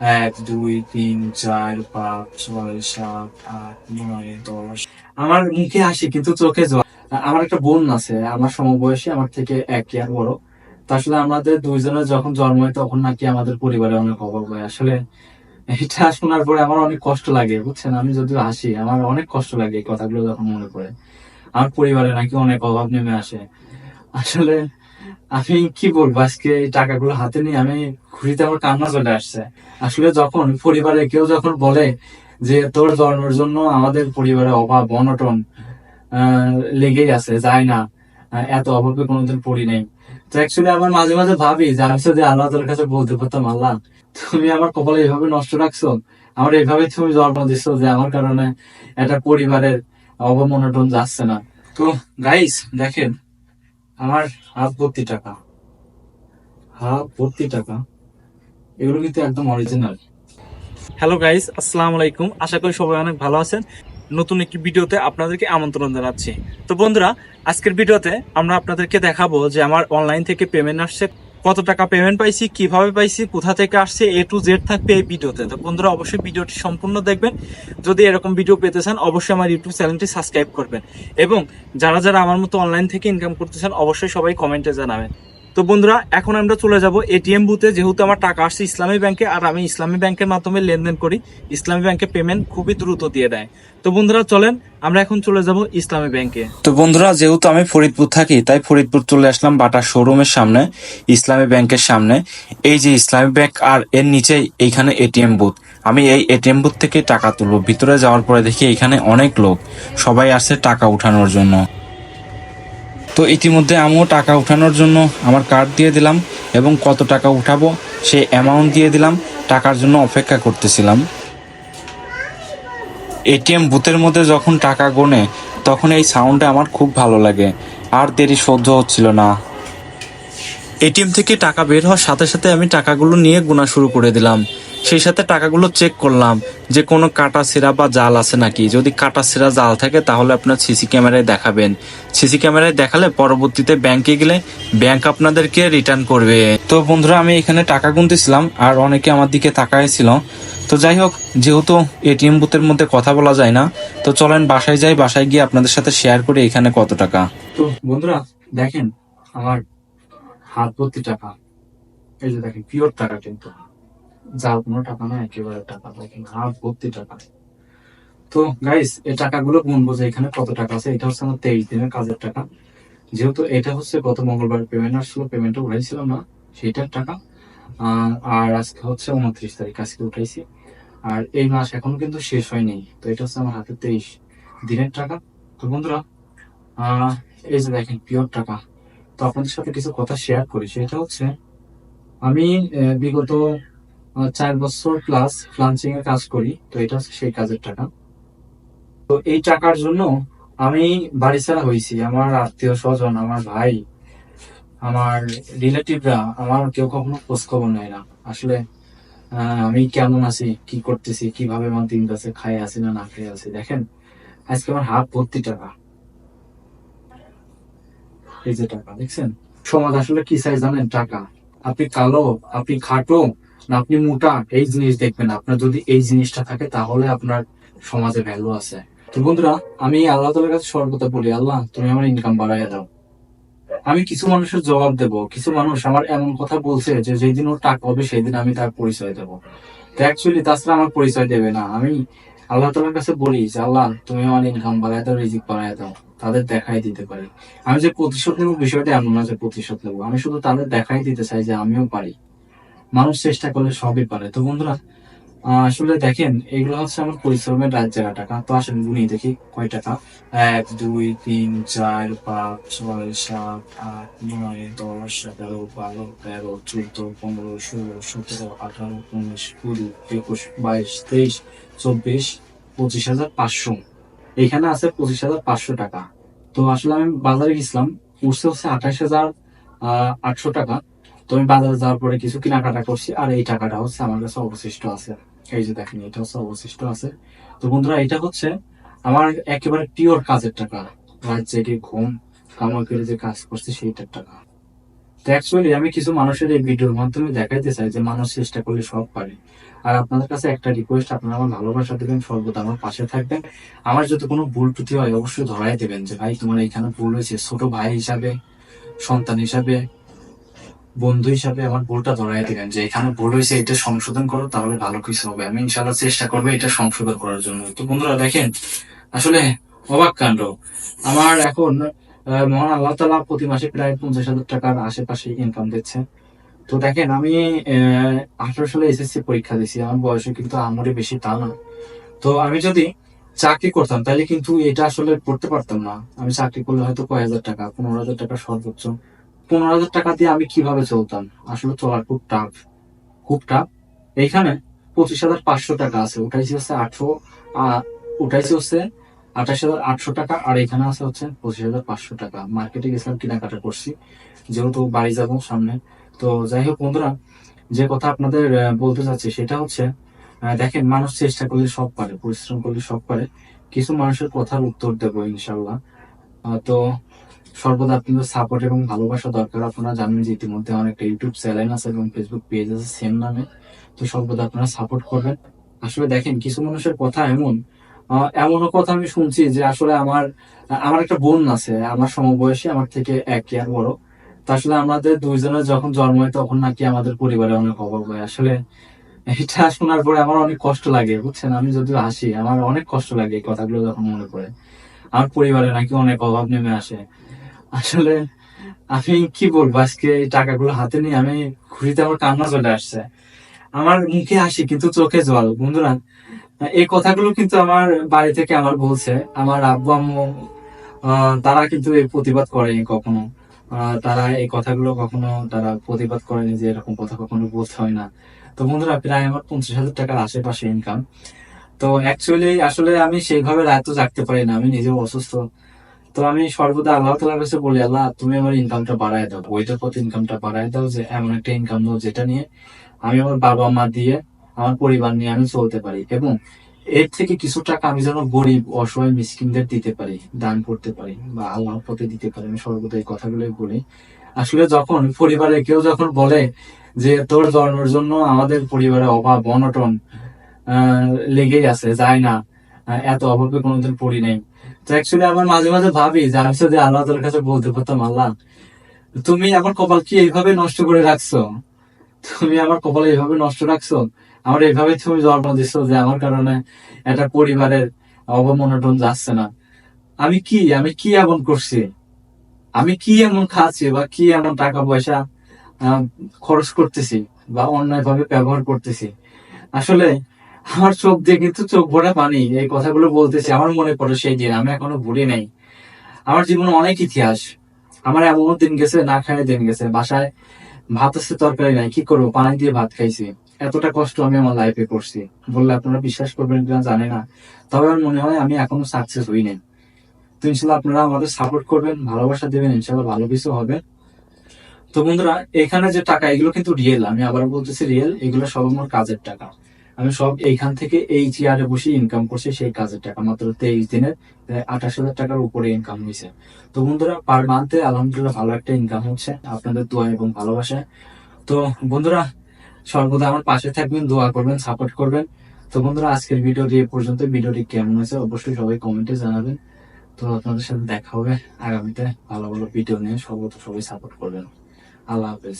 এক, দুই, তিন, চার, পাঁচ, ছয়, সাত, আট, নয়, দশ। আমার মুখে হাসি, কিন্তু চোখে জল। আমার একটা বোন আছে, আমার সমবয়সী, আমার থেকে এক ইয়ার বড়। আসলে আমাদের দুইজনের যখন জন্ম হয়, তখন নাকি আমাদের পরিবারে অনেক অভাব হয়। আসলে এটা শোনার পরে আমার অনেক কষ্ট লাগে, বুঝছেন? আমি যদিও হাসি, আমার অনেক কষ্ট লাগে এই কথাগুলো যখন মনে পড়ে। আমার পরিবারে নাকি অনেক অভাব নেমে আসে। আসলে আমি কি বলব, আজকে এই টাকাগুলো হাতে নিয়ে আমি খুশিতে আমার কান্না চলে আসছে। আসলে যখন পরিবারে কেউ যখন বলে যে তোর জন্মের জন্য আমাদের পরিবারে অভাব, অনটন লেগেই আছে, যায় না এত অভাবে কোনোদিন পড়ি নাই। তো অ্যাকচুয়ালি আমার মাঝে মাঝে ভাবি, যে আমি যদি আল্লাহ তোর কাছে বলতে পারতাম, আল্লাহ, তুমি আমার কপালে এইভাবে নষ্ট রাখছো, আমার এইভাবে তুমি জন্ম দিচ্ছ যে আমার কারণে একটা পরিবারের অভাব অনটন যাচ্ছে না। তো গাইস দেখেন আমার হাত ভর্তি টাকা। হাত ভর্তি টাকা। এগুলো কিন্তু একদম অরিজিনাল হ্যালো গাইস আসসালামু আলাইকুম। আশা করি সবাই অনেক ভালো আছেন। নতুন একটি ভিডিওতে আপনাদেরকে আমন্ত্রণ জানাচ্ছি। তো বন্ধুরা, আজকের ভিডিওতে আমরা আপনাদেরকে দেখাবো যে আমার অনলাইন থেকে পেমেন্ট আসছে কত টাকা পেমেন্ট পাইছি, কীভাবে পাইছি, কোথা থেকে আসছে এ টু জেড থাকবে এই ভিডিওতে। তো বন্ধুরা, অবশ্যই ভিডিওটি সম্পূর্ণ দেখবেন। যদি এরকম ভিডিও পেতে চান, অবশ্যই আমার ইউটিউব চ্যানেলটি সাবস্ক্রাইব করবেন। এবং যারা যারা আমার মতো অনলাইন থেকে ইনকাম করতে চান, অবশ্যই সবাই কমেন্টে জানাবেন। তো বন্ধুরা, এখন আমরা চলে যাব এটিএম বুথে। যেহেতু আমার টাকা আসছে ইসলামী ব্যাংকে, আর আমি ইসলামী ব্যাংকের মাধ্যমে লেনদেন করি, ইসলামী ব্যাংকে পেমেন্ট খুবই দ্রুত দিয়ে দেয়। তো বন্ধুরা, চলেন, আমরা এখন চলে যাব ইসলামী ব্যাংকে। তো বন্ধুরা, যেহেতু আমি ফরিদপুর থাকি, তাই ফরিদপুর চলে আসলাম বাটার শোরুমের সামনে, ইসলামী ব্যাংকের সামনে। এই যে ইসলামী ব্যাংক, আর এর নিচেই এইখানে এটিএম বুথ। আমি এই এটিএম বুথ থেকে টাকা তুলবো। ভিতরে যাওয়ার পরে দেখি এখানে অনেক লোক। সবাই আসছে টাকা উঠানোর জন্য। তো ইতিমধ্যে আমিও টাকা উঠানোর জন্য আমার কার্ড দিয়ে দিলাম এবং কত টাকা উঠাবো সেই অ্যামাউন্ট দিয়ে দিলাম, টাকার জন্য অপেক্ষা করতেছিলাম। এটিএম বুথের মধ্যে যখন টাকা গোনে, তখন এই সাউন্ডটা আমার খুব ভালো লাগে। আর দেরি সহ্য হচ্ছিল না। এটিএম থেকে টাকা বের হওয়ার সাথে সাথে আমি টাকাগুলো নিয়ে গোনা শুরু করে দিলাম। সেই সাথে টাকাগুলো চেক করলাম, যে কোনো কাটা সেরা বা জাল আছে নাকি? যদি কাটা সেরা জাল থাকে, তাহলে আপনার সিসি ক্যামেরায় দেখাবেন। সিসি ক্যামেরায় দেখালে পরবর্তীতে ব্যাংকে গেলে ব্যাংক আপনাদেরকে রিটার্ন করবে। তো বন্ধুরা, আমি এখানে টাকা গুনতেছিলাম, আর অনেকে আমার দিকে তাকাইছিল। তো যাই হোক, যেহেতু এটিএম বুথের মধ্যে কথা বলা যায় না, তো চলেন বাসায় যাই, বাসায় গিয়ে আপনাদের সাথে শেয়ার করি এখানে কত টাকা। তো বন্ধুরা, দেখেন আমার হাত ভর্তি টাকা। এই যে দেখেন পিওর টাকা কিন্তু। যা কোনো টাকা না, একেবারে টাকা দেখেন হাত ভর্তি টাকা তো গাইস এই টাকাগুলো গুনবো যে এখানে কত টাকা আছে? এটা হচ্ছে আমার তেইশ দিনের কাজের টাকা। যেহেতু এটা হচ্ছে গত মঙ্গলবার পেমেন্ট আসছিল পেমেন্টটা উঠাইছিলাম না, সেইটার টাকা। আর আজকে হচ্ছে উনত্রিশ তারিখ, আজকে উঠাইছি। আর এই মাস এখনও কিন্তু শেষ হয়নি, তো এটা হচ্ছে আমার হাতে তেইশ দিনের টাকা। তো বন্ধুরা এই যে দেখেন পিওর টাকা। তো আপনাদের সাথে কিছু কথা শেয়ার করি। সেটা হচ্ছে, আমি বিগত চার বছর প্লাস ফ্লান্সিং এর কাজ করি, তো এটা হচ্ছে সেই কাজের টাকা। তো এই টাকার জন্য আমি বাড়ি ছাড়া হয়েছি। আমার আত্মীয় স্বজন, আমার ভাই, আমার রিলেটিভরা আমার কেউ কখনো খোঁজ খবর নেয় না। আসলে আমি কেমন আছি, কি করতেছি, কীভাবে আমার দিন কাছে খাই আছি না না খেয়ে আছি, দেখেন, আজকে আমার হাত ভর্তি টাকা। এই যে টাকা, দেখছেন? সমাজ আসলে কি চাই জানেন? টাকা। আপনি কালো, আপনি খাটো না, আপনি মোটা, এই জিনিস দেখবেন আপনার যদি এই জিনিসটা থাকে, তাহলে আপনার সমাজে ভ্যালু আছে। তো বন্ধুরা, আমি আল্লাহ তালার কাছে সর্বদা বলি, আল্লাহ, তুমি আমার ইনকাম বাড়াইয়া দাও। আমি কিছু মানুষের জবাব দেব। কিছু মানুষ আমার এমন কথা বলছে যে, যেদিন ওর টাকা হবে, সেদিন আমি তার পরিচয় দেবো। তো অ্যাকচুয়ালি তাছাড়া আমার পরিচয় দেবে না। আমি আল্লাহ তালার কাছে বলি যে, আল্লাহ, তুমি আমার ইনকাম বাড়াই দাও, রিজিক বাড়াই দাও। তাদের দেখাই দিতে পারি। আমি যে প্রতিশোধ নেব, বিষয়টা এমন না যে প্রতিশোধ নেব। আমি শুধু তাদের দেখাই দিতে চাই যে, আমিও পারি। মানুষ চেষ্টা করলে সবই পারে। তো বন্ধুরা আসলে দেখেন, এগুলো হচ্ছে আমার পরিশ্রমের জায়গা টাকা। তো আসেন, গুনি দেখি কয় টাকা। এক, দুই, তিন, চার, পাঁচ, ছয়, সাত, আট, নয়, দশ, এগারো, বারো, তেরো, চোদ্দ, পনেরো, ষোলো, সতেরো, আঠারো, উনিশ, কুড়ি, একুশ, বাইশ, তেইশ, চব্বিশ, পঁচিশ হাজার পাঁচশো। এখানে আছে পঁচিশ হাজার পাঁচশো টাকা। তো আসলে আমি বাজারে গেছিলাম, উঠছে হচ্ছে আঠাশ হাজার আটশো টাকা। তো আমি বাজারে যাওয়ার পরে কিছু কেনাকাটা করছি, আর এই টাকাটা হচ্ছে আমার কাছে অবশিষ্ট আছে। এই যে দেখেন, এটা হচ্ছে অবশিষ্ট আছে। তো বন্ধুরা, এটা হচ্ছে আমার একেবারে পিওর কাজের টাকা। রাত জেগে ঘুম কামাই করে যে কাজ করছি সেইটার টাকা। তো অ্যাকচুয়ালি আমি কিছু মানুষের এই ভিডিওর মাধ্যমে দেখাইতে চাই যে মানুষ চেষ্টা করলে সব পারে। আর আপনাদের কাছে একটা রিকোয়েস্ট আপনারা আমার ভালোবাসা দেবেন, সর্বদা আমার পাশে থাকবেন। আমার যদি কোনো ভুল ত্রুটি হয়, অবশ্যই ধরাই দেবেন যে, ভাই, তোমার এখানে ভুল হয়েছে। ছোট ভাই হিসাবে, সন্তান হিসাবে বন্ধু হিসাবে আমার ভুলটা ধরাই দিবেন যে এখানে ভুল হয়েছে, এটা সংশোধন করো, তাহলে ভালো কিছু হবে। আমি ইনশাল্লাহ চেষ্টা করব এটা সংশোধন করার জন্য। তো বন্ধুরা, দেখেন, আসলে অবাক কাণ্ড। আমার এখন মহান আল্লাহ তালা প্রতি মাসে প্রায় পঞ্চাশ হাজার টাকার আশেপাশে ইনকাম দিচ্ছে। তো দেখেন, আমি আঠারো সালে এসএসসি পরীক্ষা দিছি আমার বয়সে কিন্তু আমারই বেশি তা না। তো আমি যদি চাকরি করতাম, তাহলে কিন্তু এটা আসলে পড়তে পারতাম না। আমি চাকরি করলে হয়তো কয় হাজার টাকা, পনেরো হাজার টাকা সর্বোচ্চ। পনেরো হাজার টাকা দিয়ে আমি কীভাবে চলতাম? আসলে চলার খুব টাফ খুব টাফ এইখানে পঁচিশ হাজার পাঁচশো টাকা আছে উঠাইছি হচ্ছে আঠারো উঠাইছি হচ্ছে আঠাশ হাজার আটশো টাকা, আর এখানে আছে হচ্ছে পঁচিশ হাজার পাঁচশো টাকা। মার্কেটে গেছিলাম, কেনাকাটা করছি, যেহেতু বাড়ি যাব সামনে। তো যাই হোক বন্ধুরা, যে কথা আপনাদের বলতে চাচ্ছি, সেটা হচ্ছে দেখেন, মানুষ চেষ্টা করলে সব পারে, পরিশ্রম করলে সব পারে। কিছু মানুষের কথার উত্তর দেবো ইনশাল্লাহ তো সর্বদা আপনাদের সাপোর্ট এবং ভালোবাসা দরকার। আপনারা জানেন যে ইতিমধ্যে অনেকটা ইউটিউব চ্যানেল আছে এবং ফেসবুক পেজ আছে সেম নামে। তো সর্বদা আপনারা সাপোর্ট করবেন। আসলে দেখেন, কিছু মানুষের কথা এমন এমনও কথা আমি শুনছি যে আসলে আমার আমার একটা বোন আছে, আমার সমবয়সী, আমার থেকে এক ইয়ার বড়। তো আসলে আমাদের দুইজনের যখন জন্ম হয় তখন নাকি আমাদের পরিবারে অনেক অভাব হয়। আসলে এটা শোনার পরে আমার অনেক কষ্ট লাগে, বুঝছেন? আমি যদিও হাসি, আমার অনেক কষ্ট লাগে এই কথাগুলো যখন মনে পড়ে। আমার পরিবারে নাকি অনেক অভাব নেমে আসে। আসলে আমি কি বলব, আজকে এই টাকাগুলো হাতে নিয়ে আমি ঘুরিতে আমার কান্না চলে আসছে। আমার মুখে হাসি, কিন্তু চোখে জল। বন্ধুরা, এই কথাগুলো কিন্তু আমার বাড়ি থেকে আমার বলছে। আমার আব্বু, আম্মু তারা কিন্তু এই প্রতিবাদ করেনি কখনো। তারা এই কথাগুলো কখনো, তারা প্রতিবাদ করেনি যে এরকম কথা কখনো বলতে হয় না। তো বন্ধুরা, প্রায় আমার পঞ্চাশ হাজার টাকার আশেপাশে ইনকাম তো অ্যাকচুয়ালি আসলে আমি সেইভাবে রাত জাগতে পারি না। আমি নিজেও অসুস্থ। তো আমি সর্বদা আল্লাহ তালার কাছে বলি, আল্লাহ, তুমি আমার ইনকামটা বাড়ায় দাও। বইটার প্রতি ইনকামটা বাড়ায় দাও যে এমন একটা ইনকাম দাও যেটা নিয়ে আমি আমার বাবা মা দিয়ে, আমার পরিবার নিয়ে আমি চলতে পারি এবং এর থেকে কিছু টাকা আমি যেন গরিব, অসহায় মিসকিনদের দিতে পারি, দান করতে পারি বা আল্লাহর পথে দিতে পারি। আমি সর্বদা এই কথাগুলোই বলি। আসলে যখন পরিবারে কেউ যখন বলে যে, তোর জন্মের জন্য আমাদের পরিবারে অভাব, অনটন লেগেই আছে, যায় না এত অভাবে কোনোদিন পড়ি নাই। অ্যাকচুয়ালি আমার মাঝে মাঝে ভাবি যে আমি যদি আল্লাহ তার কাছে বলতে পারতাম, আল্লাহ, তুমি আমার কপাল কি এইভাবে নষ্ট করে রাখছো? তুমি আমার কপাল এইভাবে নষ্ট রাখছো? আমার এইভাবে তুমি জন্ম দিচ্ছ যে আমার কারণে একটা পরিবারের অবমনোটন যাচ্ছে না। আমি কি? আমি কি এমন করছি? আমি কি এমন খাচ্ছি বা কি এমন টাকা পয়সা খরচ করতেছি বা অন্যায় ভাবে ব্যবহার করতেছি? আসলে আমার চোখ দিয়ে কিন্তু চোখ ভরা পানি, এই কথাগুলো বলতেছি, আমার মনে পড়ে সেই দিন, আমি এখনও ভুলি নাই। আমার জীবনে অনেক ইতিহাস। আমার এমন দিন গেছে, না খায় দিন গেছে, বাসায় ভাত আছে, তরকারি নাই, কি করব? পানি দিয়ে ভাত খাইছি। এতটা কষ্ট আমি আমার লাইফে করছি। বললে আপনারা বিশ্বাস করবেন কিনা জানি না, তবে আমার মনে হয় আমি এখনও সাকসেস হই নাই। তো ইনশাল্লাহ আপনারা আমাদের সাপোর্ট করবেন, ভালোবাসা দেবেন, ইনশাল্লাহ ভালো কিছু হবে। তো বন্ধুরা, এখানে যে টাকা, এগুলো কিন্তু রিয়েল আমি আবার বলতেছি রিয়েল এগুলো সব আমার কাজের টাকা। আমি সব এইখান থেকে এই চেয়ারে বসে ইনকাম করছি, সেই কাজের টাকা মাত্র তেইশ দিনের আঠাশ হাজার টাকার উপরে ইনকাম হয়েছে। তো বন্ধুরা পার মান্থে আলহামদুলিল্লাহ ভালো একটা ইনকাম হচ্ছে, আপনাদের দোয়া এবং ভালোবাসা তো বন্ধুরা, সর্বদা আমার পাশে থাকবেন, দোয়া করবেন সাপোর্ট করবেন। তো বন্ধুরা, আজকের ভিডিওটি এ পর্যন্ত। ভিডিওটি কেমন হয়েছে অবশ্যই সবাই কমেন্টে জানাবেন। তো আপনাদের সাথে দেখা হবে আগামীতে ভালো ভালো ভিডিও নিয়ে। সর্বদা সবাই সাপোর্ট করবেন। আল্লাহ হাফেজ।